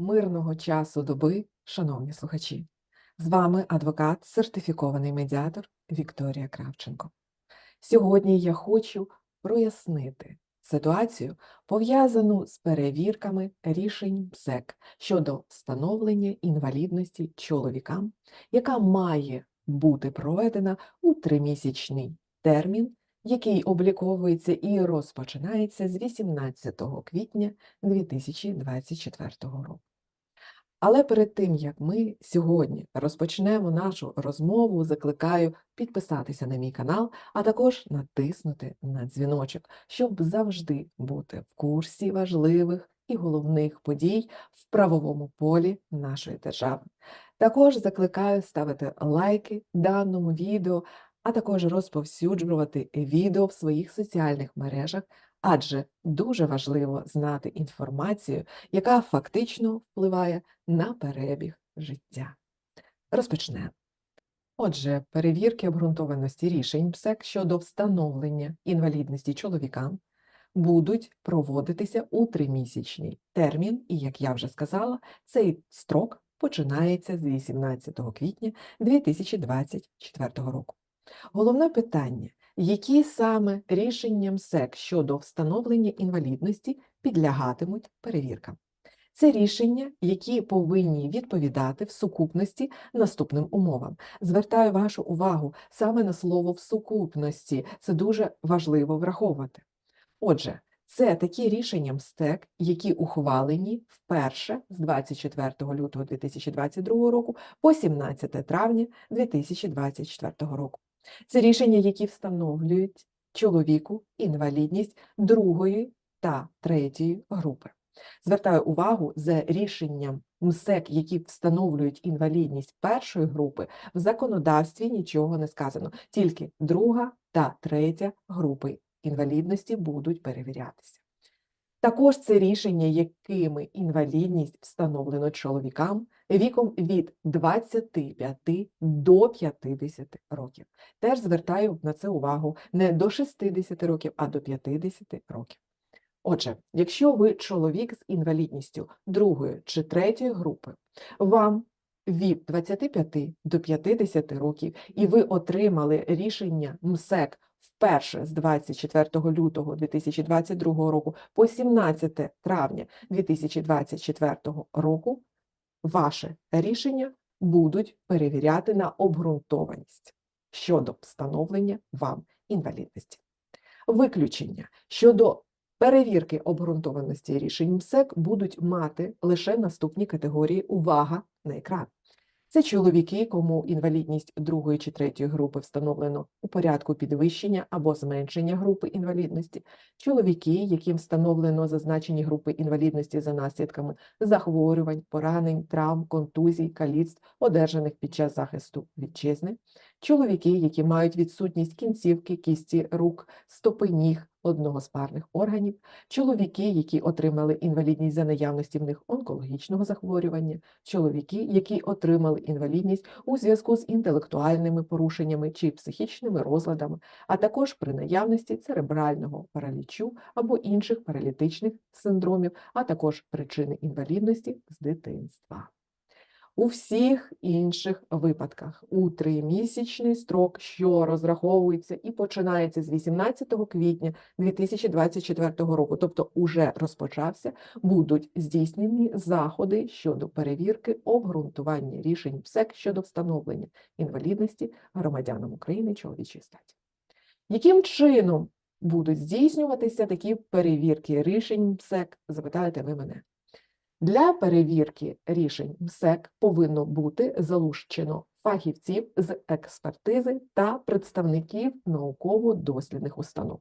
Мирного часу доби, шановні слухачі! З вами адвокат, сертифікований медіатор Вікторія Кравченко. Сьогодні я хочу прояснити ситуацію, пов'язану з перевірками рішень МСЕК щодо встановлення інвалідності чоловікам, яка має бути проведена у тримісячний термін, який обліковується і розпочинається з 18 квітня 2024 року. Але перед тим, як ми сьогодні розпочнемо нашу розмову, закликаю підписатися на мій канал, а також натиснути на дзвіночок, щоб завжди бути в курсі важливих і головних подій в правовому полі нашої держави. Також закликаю ставити лайки даному відео, а також розповсюджувати відео в своїх соціальних мережах, адже дуже важливо знати інформацію, яка фактично впливає на перебіг життя. Розпочнемо. Отже, перевірки обґрунтованості рішень МСЕК щодо встановлення інвалідності чоловікам будуть проводитися у тримісячний термін, і, як я вже сказала, цей строк починається з 18 квітня 2024 року. Головне питання, які саме рішення МСЕК щодо встановлення інвалідності підлягатимуть перевіркам? Це рішення, які повинні відповідати в сукупності наступним умовам. Звертаю вашу увагу саме на слово в сукупності. Це дуже важливо враховувати. Отже, це такі рішення МСТЕК, які ухвалені вперше з 24 лютого 2022 року по 17 травня 2024 року. Це рішення, які встановлюють чоловіку інвалідність другої та третьої групи. Звертаю увагу за рішенням МСЕК, які встановлюють інвалідність першої групи, в законодавстві нічого не сказано, тільки друга та третя групи інвалідності будуть перевірятися. Також це рішення, якими інвалідність встановлено чоловікам віком від 25 до 50 років. Теж звертаю на це увагу не до 60 років, а до 50 років. Отже, якщо ви чоловік з інвалідністю другої чи третьої групи, вам від 25 до 50 років, і ви отримали рішення МСЕК вперше з 24 лютого 2022 року по 17 травня 2024 року, ваше рішення будуть перевіряти на обґрунтованість щодо встановлення вам інвалідності. Виключення щодо перевірки обґрунтованості рішень МСЕК будуть мати лише наступні категорії увага на екран. Це чоловіки, кому інвалідність другої чи третьої групи встановлено у порядку підвищення або зменшення групи інвалідності, чоловіки, яким встановлено зазначені групи інвалідності за наслідками захворювань, поранень, травм, контузій, каліцтв, одержаних під час захисту вітчизни, чоловіки, які мають відсутність кінцівки, кісті рук, стопи ніг, одного з парних органів, чоловіки, які отримали інвалідність за наявності в них онкологічного захворювання, чоловіки, які отримали інвалідність у зв'язку з інтелектуальними порушеннями чи психічними розладами, а також при наявності церебрального паралічу або інших паралітичних синдромів, а також причини інвалідності з дитинства. У всіх інших випадках у тримісячний строк, що розраховується і починається з 18 квітня 2024 року, тобто уже розпочався, будуть здійснені заходи щодо перевірки обґрунтування рішень ПСЕК щодо встановлення інвалідності громадянам України чоловічої статі. Яким чином будуть здійснюватися такі перевірки рішень ПСЕК, запитаєте ви мене. Для перевірки рішень МСЕК повинно бути залучено фахівців з експертизи та представників науково-дослідних установ.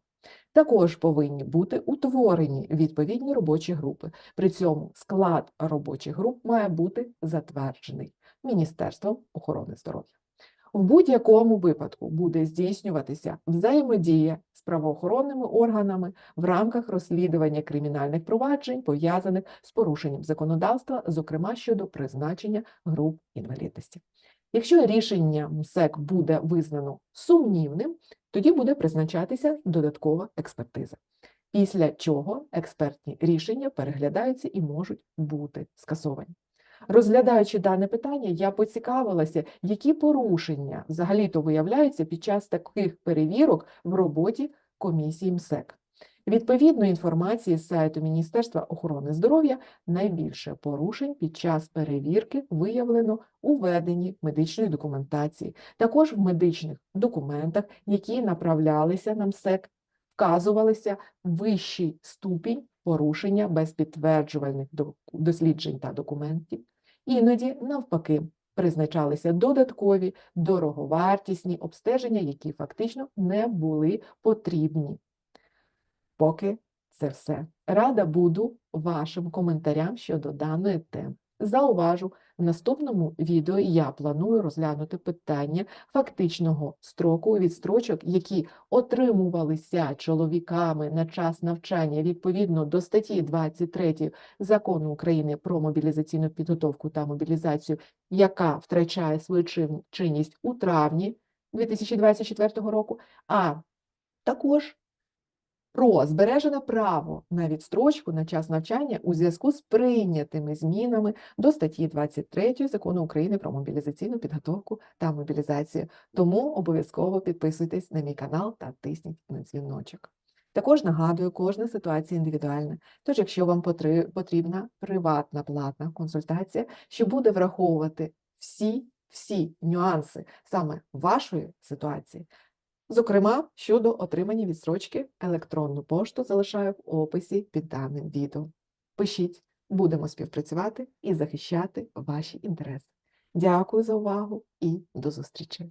Також повинні бути утворені відповідні робочі групи. При цьому склад робочих груп має бути затверджений Міністерством охорони здоров'я. В будь-якому випадку буде здійснюватися взаємодія з правоохоронними органами в рамках розслідування кримінальних проваджень, пов'язаних з порушенням законодавства, зокрема щодо призначення груп інвалідності. Якщо рішення МСЕК буде визнано сумнівним, тоді буде призначатися додаткова експертиза. після чого експертні рішення переглядаються і можуть бути скасовані. Розглядаючи дане питання, я поцікавилася, які порушення взагалі-то виявляються під час таких перевірок в роботі комісії МСЕК. Відповідно інформації з сайту Міністерства охорони здоров'я найбільше порушень під час перевірки виявлено у веденні медичної документації, також в медичних документах, які направлялися на МСЕК, вказувалися вищий ступінь порушення без підтверджувальних досліджень та документів. Іноді, навпаки, призначалися додаткові дороговартісні обстеження, які фактично не були потрібні. Поки це все. Рада буду вашим коментарям щодо даної теми. Зауважу, в наступному відео я планую розглянути питання фактичного строку відстрочок, які отримувалися чоловіками на час навчання відповідно до статті 23 Закону України про мобілізаційну підготовку та мобілізацію, яка втрачає свою чин- чинність у травні 2024 року, а також про збережене право на відстрочку на час навчання у зв'язку з прийнятими змінами до статті 23 Закону України про мобілізаційну підготовку та мобілізацію. Тому обов'язково підписуйтесь на мій канал та тисніть на дзвіночок. Також нагадую, кожна ситуація індивідуальна. Тож, якщо вам потрібна приватна платна консультація, що буде враховувати всі, всі нюанси саме вашої ситуації, Зокрема, щодо отримання відстрочки, електронну пошту залишаю в описі під даним відео. Пишіть, будемо співпрацювати і захищати ваші інтереси. Дякую за увагу і до зустрічі!